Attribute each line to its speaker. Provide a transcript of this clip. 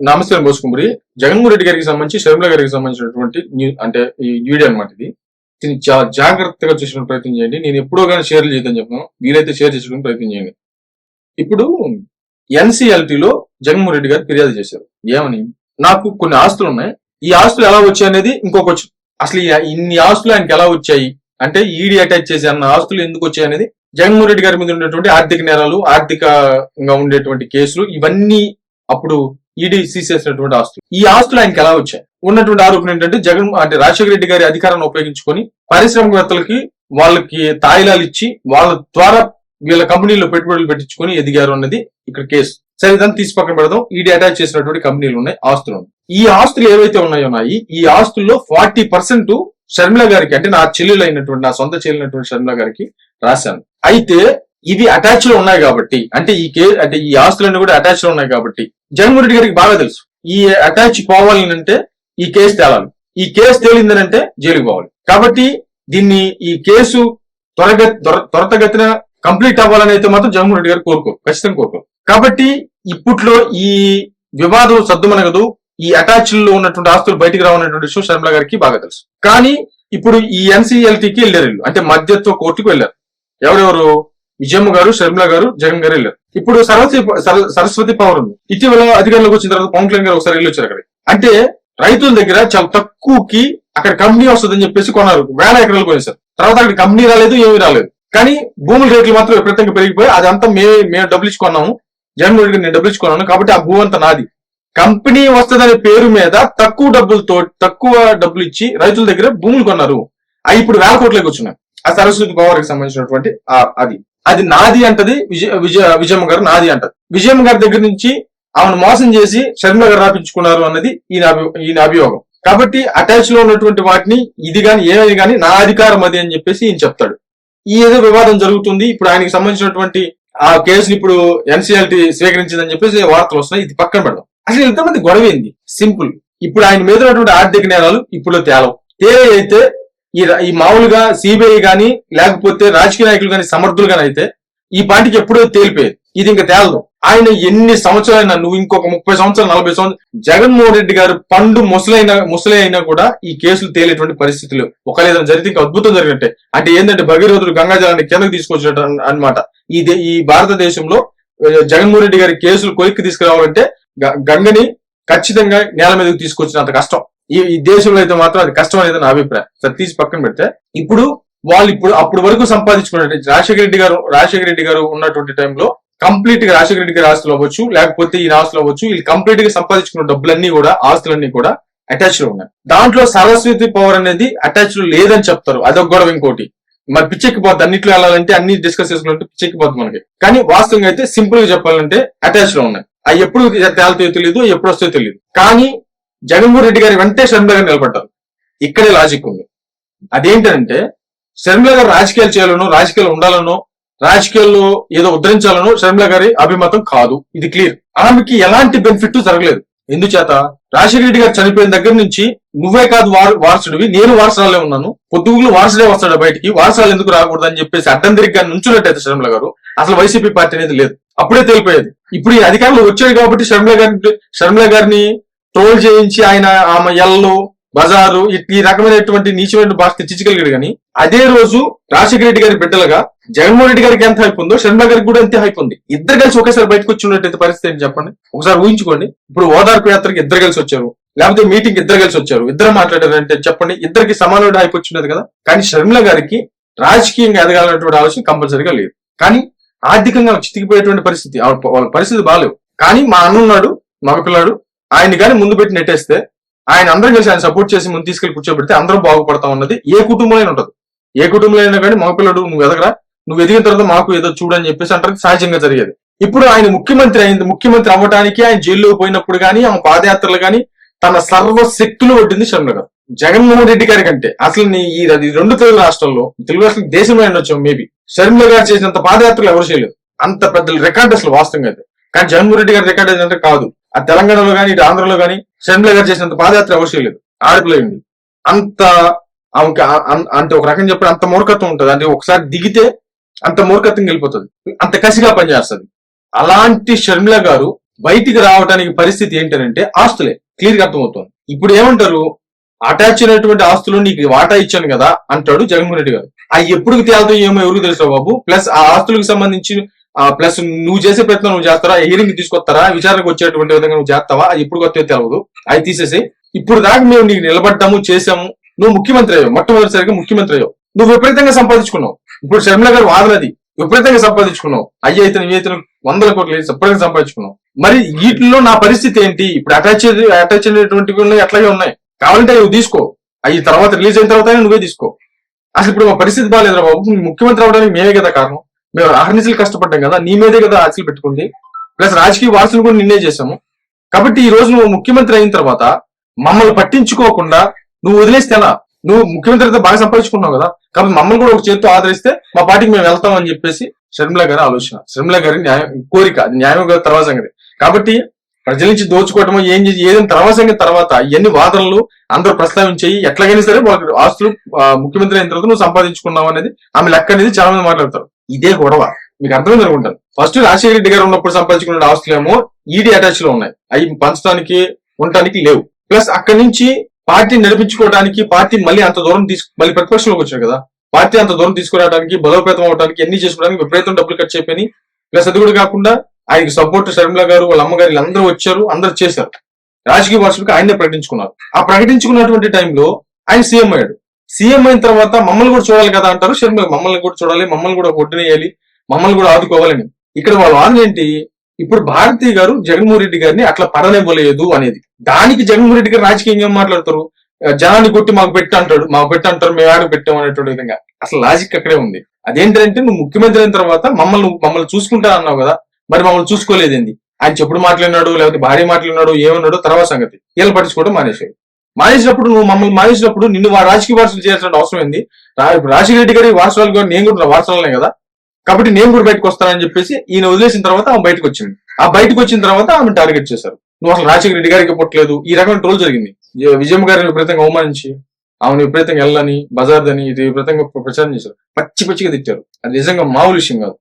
Speaker 1: నమస్తే మోసుకుమరి జగన్మోహన్ రెడ్డి గారికి సంబంధించి షర్మిల గారికి సంబంధించినటువంటి అంటే ఈ వీడియో అనమాట ఇది. దీన్ని చాలా జాగ్రత్తగా చూసిన ప్రయత్నం చేయండి. నేను ఎప్పుడో కానీ షేర్లు చేయదని చెప్పాను వీలైతే షేర్ చేసుకుని ప్రయత్నం చేయండి. ఇప్పుడు ఎన్సీఎల్టీలో లో జగన్మోహన్ రెడ్డి గారు ఫిర్యాదు చేశారు. ఏమని? నాకు కొన్ని ఆస్తులు ఉన్నాయి. ఈ ఆస్తులు ఎలా వచ్చాయి అనేది ఇంకొక అసలు ఇన్ని ఆస్తులు ఆయనకి ఎలా వచ్చాయి? అంటే ఈడీ అటాచ్ చేసి అన్న ఆస్తులు ఎందుకు వచ్చాయి అనేది జగన్మోహన్ రెడ్డి గారి మీద ఉండేటువంటి ఆర్థిక నేరాలు ఆర్థికంగా ఉండేటువంటి కేసులు ఇవన్నీ అప్పుడు ఈడీ తీసేసినటువంటి ఆస్తులు. ఈ ఆస్తులు ఆయనకి ఎలా వచ్చాయి? ఉన్నటువంటి ఆరోపణ ఏంటంటే జగన్ అంటే రాజశేఖర రెడ్డి గారి అధికారాన్ని ఉపయోగించుకొని పారిశ్రామికవేత్తలకి వాళ్ళకి తాయిలాలు ఇచ్చి వాళ్ళ ద్వారా వీళ్ళ కంపెనీలో పెట్టుబడులు పెట్టించుకొని ఎదిగారు అన్నది ఇక్కడ కేసు. సరే దాన్ని తీసి పక్కన పెడదాం. ఈడీ అటాచ్ చేసినటువంటి కంపెనీలు ఉన్నాయి ఆస్తులు ఉన్నాయి. ఈ ఆస్తులు ఏవైతే ఉన్నాయో ఉన్నాయి ఈ ఆస్తుల్లో ఫార్టీ పర్సెంట్ షర్మిల గారికి అంటే నా చెల్లెలు అయినటువంటి నా సొంత చెల్లెలైనటువంటి షర్మిల గారికి రాశాను. అయితే ఇవి అటాచ్లో ఉన్నాయి కాబట్టి అంటే ఈ కే అంటే ఈ ఆస్తులన్నీ కూడా అటాచ్లో ఉన్నాయి కాబట్టి జగన్మోహన్ రెడ్డి గారికి బాగా తెలుసు. ఈ అటాచ్ పోవాలి అంటే ఈ కేసు తేలాలి. ఈ కేసు తేలిందని అంటే జైలుకు పోవాలి. కాబట్టి దీన్ని ఈ కేసు త్వరగ త్వరతగతిన కంప్లీట్ అవ్వాలని అయితే మాత్రం జగన్మోహన్ రెడ్డి గారు కోరుకో ఖచ్చితంగా కోరుకో. కాబట్టి ఇప్పట్లో ఈ వివాదం సద్దుమనగదు ఈ అటాచ్లో ఉన్నటువంటి ఆస్తులు బయటికి రావనటువంటి విషయం శర్మల గారికి బాగా తెలుసు. కానీ ఇప్పుడు ఈ ఎన్సీఎల్టీకి వెళ్ళారు అంటే మధ్యత్వ కోర్టుకు వెళ్ళారు. ఎవరెవరు? విజయమ్మ గారు షర్మిల గారు జగన్ గారు వెళ్ళారు. ఇప్పుడు సరస్వతి సర- సరస్వతి పవర్ ఉంది. ఇటీవల అధికారంలోకి వచ్చిన తర్వాత పవన్ కళ్యాణ్ గారు ఒకసారి వెళ్ళి వచ్చారు అక్కడ అంటే రైతుల దగ్గర చాలా తక్కువకి అక్కడ కంపెనీ వస్తుందని చెప్పేసి కొన్నారు. వేల ఎకరాలు కొనేసారు తర్వాత అక్కడ కంపెనీ రాలేదు ఏమీ రాలేదు. కానీ భూముల రేట్లు మాత్రం విపరీతంగా పెరిగిపోయి అదంతా మే మేము డబ్బులు ఇచ్చుకున్నాము జగన్ రెడ్డి నేను డబ్బులు ఇచ్చుకున్నాను కాబట్టి ఆ భూ అంతా నాది. కంపెనీ వస్తుందనే పేరు మీద తక్కువ డబ్బులతో తక్కువ డబ్బులు ఇచ్చి రైతుల దగ్గర భూములు కొన్నారు. అవి ఇప్పుడు వేల కోట్లకి వచ్చినాయి. ఆ సరస్వతి పవర్కి సంబంధించినటువంటి ఆ- అది. అది నాది అంటది విజయ విజయ విజయమ్మ గారు నాది అంటది. విజయమ్మ గారి దగ్గర నుంచి ఆమెను మోసం చేసి షర్మిల గారు రాపించుకున్నారు అన్నది ఈయన ఈయన అభియోగం. కాబట్టి అటాచ్లో ఉన్నటువంటి వాటిని ఇది గాని ఏది కానీ నా అధికారం అది అని చెప్పేసి ఈయన చెప్తాడు. ఈ ఏదో వివాదం జరుగుతుంది ఇప్పుడు ఆయనకి సంబంధించినటువంటి ఆ కేసుని ఇప్పుడు ఎన్సీఎల్టీ స్వీకరించిందని చెప్పేసి వార్తలు వస్తున్నాయి ఇది పక్కన పెడదాం. అసలు ఇంతమంది గొడవ ఏంది? సింపుల్. ఇప్పుడు ఆయన మీద ఉన్నటువంటి ఆర్థిక నేరాలు ఇప్పుడు తేలవు. తేలే అయితే ఈ ఈ మామూలుగా సిబిఐ గాని లేకపోతే రాజకీయ నాయకులు గాని సమర్థులు గాని అయితే ఈ పార్టీకి ఎప్పుడో తేలిపోయేది. ఇది ఇంకా తేలదు. ఆయన ఎన్ని సంవత్సరాలైనా నువ్వు ఇంకొక ముప్పై సంవత్సరాలు నలభై సంవత్సరాలు జగన్మోహన్ రెడ్డి గారు పండు ముసలైన ముసలి అయినా కూడా ఈ కేసులు తేలేటువంటి పరిస్థితులు ఒక లేదా జరిగితే ఇంకా అద్భుతం జరిగినట్టే. అంటే ఏంటంటే భగీరథుడు గంగాజలాన్ని కిందకు తీసుకొచ్చినట్టు అన్నమాట. ఈ ఈ భారతదేశంలో జగన్మోహన్ రెడ్డి గారి కేసులు కొలిక్కి తీసుకురావాలంటే గ- గంగని ఖచ్చితంగా నేల మీదకి తీసుకొచ్చినంత కష్టం. ఈ ఈ దేశంలో అయితే మాత్రం అది కష్టం అనేది నా అభిప్రాయం. సరే తీసి పక్కన పెడితే ఇప్పుడు వాళ్ళు ఇప్పుడు అప్పుడు వరకు సంపాదించుకున్నట్టు రాజశేఖర రెడ్డి గారు రాజశేఖర రెడ్డి గారు ఉన్నటువంటి టైంలో కంప్లీట్గా రాజశేఖర రెడ్డి గారి ఆస్తులు అవ్వచ్చు లేకపోతే ఈ ఆస్తులు అవ్వచ్చు వీళ్ళు కంప్లీట్గా సంపాదించుకున్న డబ్బులన్నీ కూడా ఆస్తులన్నీ కూడా అటాచ్లో ఉన్నాయి. దాంట్లో సరస్వతి పవర్ అనేది అటాచ్లో లేదని చెప్తారు. అదొక గొడవ ఇంకోటి. మరి పిచ్చెక్కిపోద్ది అన్నిట్లో వెళ్ళాలంటే అన్ని డిస్కస్ చేసుకున్నట్టు పిచ్చెక్కిపోద్ది మనకి. కానీ వాస్తవంగా అయితే సింపుల్గా చెప్పాలంటే అటాచ్లో ఉన్నాయి. అవి ఎప్పుడు తేలుతాయో తెలియదు ఎప్పుడు వస్తాయో తెలియదు కానీ జగన్మోహన్ రెడ్డి గారి వెంటే షర్మిల గారు నిలబడ్డారు. ఇక్కడే లాజిక్ ఉంది. అదేంటంటే షర్మిల గారు రాజకీయాలు చేయాలనో రాజకీయాలు ఉండాలనో రాజకీయాల్లో ఏదో ఉద్ధరించాలనో షర్మిల గారి అభిమతం కాదు. ఇది క్లియర్ ఆమెకి ఎలాంటి బెనిఫిట్ జరగలేదు. ఎందుచేత? రాజశేఖర రెడ్డి గారు చనిపోయిన దగ్గర నుంచి నువ్వే కాదు వారసుడివి నేను వారసురాలే ఉన్నాను. పొద్దుగులు వారసుడే వస్తాడు బయటికి వారసాలు ఎందుకు రాకూడదు అని చెప్పేసి అడ్డం తిరిగి నుంచున్నట్టయితే షర్మిల గారు అసలు వైసీపీ పార్టీ అనేది లేదు. అప్పుడే తెలిపేది ఇప్పుడు ఈ అధికారులు వచ్చాడు కాబట్టి శర్మల గారిని శర్మిల గారిని ట్రోల్ చేయించి ఆయన ఆమె ఎల్లు బజారు ఈ రకమైనటువంటి నీచమైన భాష తెచ్చించగలిగాడు కానీ అదే రోజు రాజశేఖర రెడ్డి గారి బిడ్డలుగా జగన్మోహన్ రెడ్డి గారికి ఎంత హైప్ ఉందో షర్మిల గారికి కూడా అంతే హైప్ ఉంది. ఇద్దరు కలిసి ఒకేసారి బయటకు వచ్చి పరిస్థితి ఏంటి చెప్పండి? ఒకసారి ఊహించుకోండి. ఇప్పుడు ఓదార్పు యాత్రకి ఇద్దరు కలిసి వచ్చారు. లేకపోతే మీటింగ్ ఇద్దరు కలిసి వచ్చారు. ఇద్దరు మాట్లాడారు అంటే చెప్పండి ఇద్దరికి సమానమైన హైప్ వచ్చినది కదా? కానీ షర్మిల గారికి రాజకీయంగా ఎదగాలన్నటువంటి ఆలోచన కంపల్సరీగా లేదు. కానీ ఆర్థికంగా చితికిపోయేటువంటి పరిస్థితి వాళ్ళ వాళ్ళ పరిస్థితి బాగాలేవు. కానీ మా అన్న ఉన్నాడు మగపిల్లాడు ఆయన కానీ ముందు పెట్టి నెట్టేస్తే ఆయన అందరం కలిసి ఆయన సపోర్ట్ చేసి ముందు తీసుకెళ్ళి కూర్చోబెడితే అందరం బాగుపడతాం అన్నది ఏ కుటుంబంలో ఉంటది ఏ కుటుంబంలో అయినా కానీ మగపిల్లడు నువ్వు ఎదగరా? నువ్వు ఎదిగిన తర్వాత మాకు ఏదో చూడని చెప్పేసి అంటారు. సహజంగా జరిగేది. ఇప్పుడు ఆయన ముఖ్యమంత్రి అయింది. ముఖ్యమంత్రి అవ్వడానికి ఆయన జైల్లో పోయినప్పుడు కానీ ఆమె పాదయాత్రలు కానీ తన సర్వ శక్తులు కొట్టింది గారు జగన్మోహన్ రెడ్డి గారి కంటే అసలు ఈ రెండు తెలుగు రాష్ట్రాల్లో తెలుగు రాష్ట్రం దేశంలో ఉండొచ్చు మేబీ. షర్మిల గారు చేసినంత పాదయాత్రలు ఎవరు చేయలేదు. అంత పెద్ద రికార్డ్ అసలు వాస్తవంగా అయితే కానీ జగన్మోహన్ రెడ్డి గారి రికార్డ్ ఏంటంటే కాదు. ఆ తెలంగాణలో కానీ ఇటు ఆంధ్రలో కానీ షర్మిల గారు చేసినంత పాదయాత్ర అవసరం లేదు. ఆడపిల్లయింది అంత ఆమెకి అంటే ఒక రకం చెప్పిన అంత మూర్ఖత్వం ఉంటది. అంటే ఒకసారి దిగితే అంత మూర్ఖత్వం వెళ్ళిపోతుంది అంత కసిగా పనిచేస్తుంది. అలాంటి షర్మిల గారు బయటికి రావడానికి పరిస్థితి ఏంటంటే ఆస్తులే. క్లియర్గా అర్థమవుతుంది. ఇప్పుడు ఏమంటారు? అటాచ్ అయినటువంటి ఆస్తులు నీకు వాటా ఇచ్చాను కదా అంటాడు జగన్మోహన్ రెడ్డి గారు. అవి ఎప్పుడు తేలతో ఏమో ఎవరికి తెలుసు బాబు. ప్లస్ ఆ ఆస్తులకు సంబంధించి ప్లస్ నువ్వు చేసే ప్రయత్నం నువ్వు చేస్తారా హీరింగ్ తీసుకొస్తారా? విచారణకు వచ్చేటువంటి విధంగా నువ్వు చేస్తావా? అది ఎప్పుడు కొత్త తెలియదు అవి తీసేసి ఇప్పుడు దాకా మేము నీకు నిలబడ్డాము చేసాము నువ్వు ముఖ్యమంత్రి అయ్యావు. మొట్టమొదటిసారిగా ముఖ్యమంత్రి అయ్యావు. నువ్వు విపరీతంగా సంపాదించుకున్నావు. ఇప్పుడు శర్మిల గారు వాదనది విపరీతంగా సంపాదించుకున్నావు. అయ్యి అయితే నువ్వు అయితే వందల కోట్లు విపరీతంగా సంపాదించుకున్నావు. మరి వీటిల్లో నా పరిస్థితి ఏంటి? ఇప్పుడు అటాచ్ అటాచ్ అయినటువంటివి ఉన్నాయి అట్లాగే ఉన్నాయి. కావాలంటే నువ్వు తీసుకో. అవి తర్వాత రిలీజ్ అయిన తర్వాత నువ్వే తీసుకో. అసలు ఇప్పుడు మా పరిస్థితి బాగాలేదురా బాబు. నువ్వు ముఖ్యమంత్రి అవడానికి మేమే కదా కారణం. మేము అహర్నిశలు కష్టపడ్డాం కదా నీ మీదే కదా ఆశలు పెట్టుకుంది. ప్లస్ రాజకీయ వారసులు కూడా నిన్నే చేశాము. కాబట్టి ఈ రోజు నువ్వు ముఖ్యమంత్రి అయిన తర్వాత మమ్మల్ని పట్టించుకోకుండా నువ్వు వదిలేస్తే ఎలా నువ్వు ముఖ్యమంత్రితో బాగా సంపాదించుకున్నావు కదా. కాబట్టి మమ్మల్ని కూడా ఒక చేతితో ఆదరిస్తే మా పార్టీకి మేము వెళ్తాం అని చెప్పేసి షర్మిల గారి ఆలోచన. షర్మిల గారి న్యాయం కోరిక అది న్యాయం తర్వాత సంగతి. కాబట్టి ప్రజల నుంచి దోచుకోవటము ఏం చేసి ఏదైనా తర్వాత సంగతి తర్వాత ఇవన్నీ వాదనలు అందరూ ప్రస్తావించాయి ఎట్లాగైనా సరే వాళ్ళకి ఆస్తులు ముఖ్యమంత్రి అయిన తర్వాత నువ్వు సంపాదించుకున్నావు అనేది ఆమె లెక్క అనేది చాలా మంది మాట్లాడతారు. ఇదే గొడవ. మీకు అర్థమైంది అనుకుంటాను ఫస్ట్ రాజశేఖర రెడ్డి గారు ఉన్నప్పుడు సంపాదించుకున్న ఆస్తులేమో ఈడీ అటాచ్లో ఉన్నాయి. అవి పంచడానికి ఉండటానికి లేవు. ప్లస్ అక్కడి నుంచి పార్టీ నడిపించుకోవడానికి పార్టీ మళ్ళీ అంత దూరం తీసుకు మళ్ళీ ప్రతిపక్షంలోకి వచ్చారు కదా. పార్టీ అంత దూరం తీసుకురావడానికి బలోపేతం అవడానికి ఎన్ని చేసుకోవడానికి విపరీతం డబ్బులు ఖర్చు అయిపోయి ప్లస్ అది కూడా కాకుండా ఆయనకి సపోర్ట్ శర్మిల గారు వాళ్ళ అమ్మగారు వీళ్ళందరూ వచ్చారు అందరూ చేశారు. రాజకీయ వారసులకు ఆయనే ప్రకటించుకున్నారు. ఆ ప్రకటించుకున్నటువంటి టైంలో ఆయన సీఎం అయ్యాడు. సీఎం అయిన తర్వాత మమ్మల్ని కూడా చూడాలి కదా అంటారు. షర్మిల మమ్మల్ని కూడా చూడాలి మమ్మల్ని కూడా ఒడ్డునేయాలి మమ్మల్ని కూడా ఆదుకోవాలని. ఇక్కడ వాళ్ళ వాదన ఏంటి? ఇప్పుడు భారతి గారు జగన్మోహన్ రెడ్డి గారిని అట్లా పడనివ్వలేదు అనేది. దానికి జగన్మోహన్ రెడ్డి గారు రాజకీయంగా ఏం మాట్లాడతారు? జనాన్ని కొట్టి మాకు పెట్టి అంటాడు. మాకు పెట్టి అంటారు మేము ఆడ పెట్టాం అనేటువంటి విధంగా. అసలు లాజిక్ అక్కడే ఉంది. అదేంటంటే నువ్వు ముఖ్యమంత్రి అయిన తర్వాత మమ్మల్ని మమ్మల్ని చూసుకుంటా అన్నావు కదా మరి మమ్మల్ని చూసుకోలేదేంది? ఆయన చెప్పుడు మాట్లాడినాడు లేకపోతే భార్య మాట్లాడినాడు ఏమన్నాడు తర్వాత సంగతి. వీళ్ళు పట్టించుకోవడం మానేశాడు మానేసినప్పుడు నువ్వు మమ్మల్ని మానేసినప్పుడు నిన్ను రాజకీయ వారసులు చేయాల్సిన అవసరం ఏంది? రాజశేఖర రెడ్డి గారి వారసురాలు నేను కూడా వారసురాలనే కదా? కాబట్టి నేను కూడా బయటకు వస్తానని చెప్పేసి ఈయన వదిలేసిన తర్వాత ఆమె బయటకు వచ్చింది. ఆ బయటకు వచ్చిన తర్వాత ఆమె టార్గెట్ చేశారు. నువ్వు అసలు రాజశేఖర రెడ్డి గారికి పుట్టలేదు. ఈ రకమైన ట్రోల్ జరిగింది. విజయం విజయమ్మ గారిని విపరీతంగా అవమానించి ఆమెను విపరీతంగా వెళ్ళని బజార్దని ఇది విపరీతంగా ప్రచారం చేశారు. పచ్చి పచ్చిగా తిట్టారు. అది నిజంగా మామూలు విషయం కాదు.